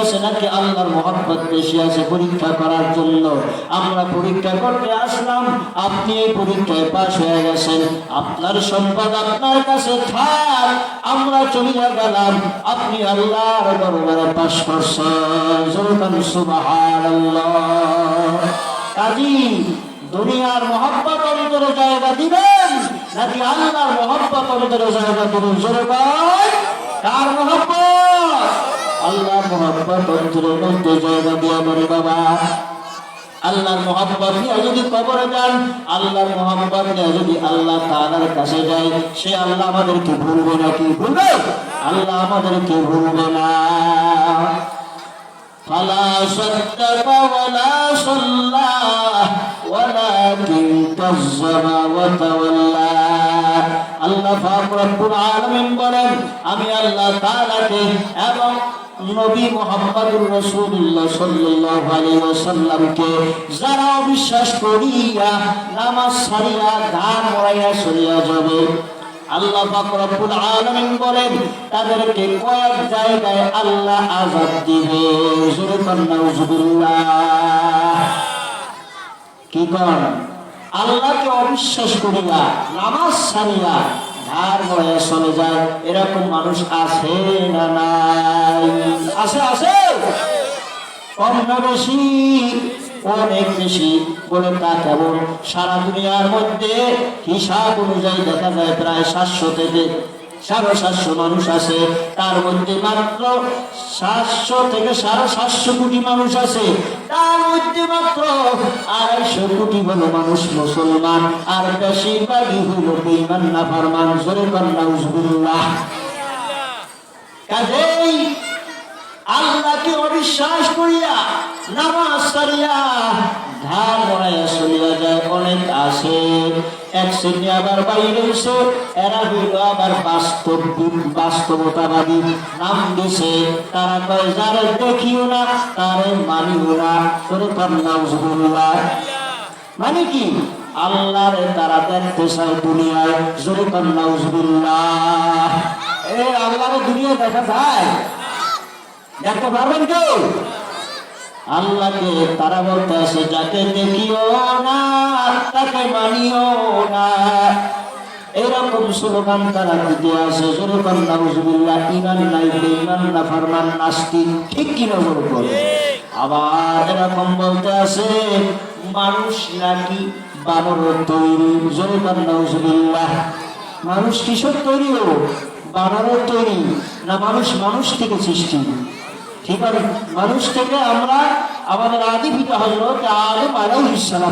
আছে নাকি আল্লাহর মহব্বত বেশি আছে পরীক্ষা করার জন্য। আমরা পরীক্ষা করতে আসলাম, আপনি এই পরীক্ষায় পাশ হয়ে গেছেন। আপনার সম্পদ আপনার কাছে থাক, আমরা চলে গেলাম। আপনি আল্লাহর দরবারে পাশ করছেন। সুবহানাল্লাহ। কাজী, দুনিয়ার মহব্বত অন্তরে জায়গা দিবেন, নাকি আল্লাহর মহব্বত অন্তরে জায়গা দিবেন? জোরে কার মহব্বত? মহাব্বত অন্তরের মধ্যে জায়গা বাবা আল্লাহর মোহাম্মত যদি কবরে যান, আল্লাহর মোহাম্মত নিয়ে যদি আল্লাহ তালার কাছে যায়, সে আল্লাহ আমাদেরকে ভুলবে না, কি ভুলবে? আল্লাহ আমাদেরকে ভুলবে না। ফালা সদ্দাকা ওয়ালা সাল্লাহ ولكن كذب وتولى আল্লাহ পাক রব্বুল আলামিন বলেন আমি আল্লাহ তাআলাকে এবং নবী মুহাম্মদুর রাসূলুল্লাহ সাল্লাল্লাহু আলাইহি ওয়াসাল্লামকে যারা অবিশ্বাস করিয়া নামাজ ছাড়িয়া ধান মরাইয়া সরিয়া যাবে আল্লাহ পাক রব্বুল আলামিন বলেন তাদেরকে কয়েক জায়গায় আল্লাহ আযাব দিবে জোরে কর নাউজুবিল্লাহ কি কর আল্লাহকে অবিশ্বাস করিয়া, নামাজ ছাড়িয়া ধার বয়ে চলে যায়। এরকম মানুষ আছে না নাই? আছে আছে। বেশি? অনেক বেশি। বলে তা কেমন সারা দুনিয়ার মধ্যে হিসাব অনুযায়ী দেখা যায় প্রায় সাতশো থেকে সাড়ে সাতশো মানুষ আছে। তার মধ্যে মাত্র সাতশো থেকে সাড়ে সাতশো কোটি মানুষ আছে। তার মধ্যে মাত্র আড়াইশো কোটি হলো মানুষ মুসলমান। আর বেশিরভাগই হলো বেইমান না ফারমান জোরে কন্যা উজবুল্লাহ কাজেই আল্লাহকে অবিশ্বাস করিয়া, নামাজ সারিয়া ধার মরাইয়া চলিয়া যায়। অনেক আছে। এক শ্রেণি আবার বাইরে এসে। এরা হইল আবার বাস্তব বাস্তবতাবাদী নাম দিছে, তারা কয়, যারে দেখিও না, তারে মানিও না। তোরে তার নাম মানে কি? আল্লাহরে তারা দেখতে চায় দুনিয়ায়। জোরে কন্যা উজবুল্লাহ এ আল্লাহরে দুনিয়া দেখা যায়। দেখতে পারবেন কেউ? আল্লাহকে তারা বলতে আসে যাকে দেখিও না, তাকে মানিও না। এরকম স্লোগান তারা দিতে আসে। যেরকম নাউজুবিল্লাহ, ইমান নাই বেঈমান না ফারমান নাস্তিক, ঠিক কি নজর করে আবার এরকম বলতে আসে, মানুষ নাকি বানর তৈরি? যেরকম নাউজুবিল্লাহ, মানুষ কিসব তৈরি বানরের তৈরি? না, মানুষ মানুষ থেকে সৃষ্টি? ঠিক মানুষ থেকে আমরা আমাদের আদি পিতা হজরত আদম আলাইহিস সালাম।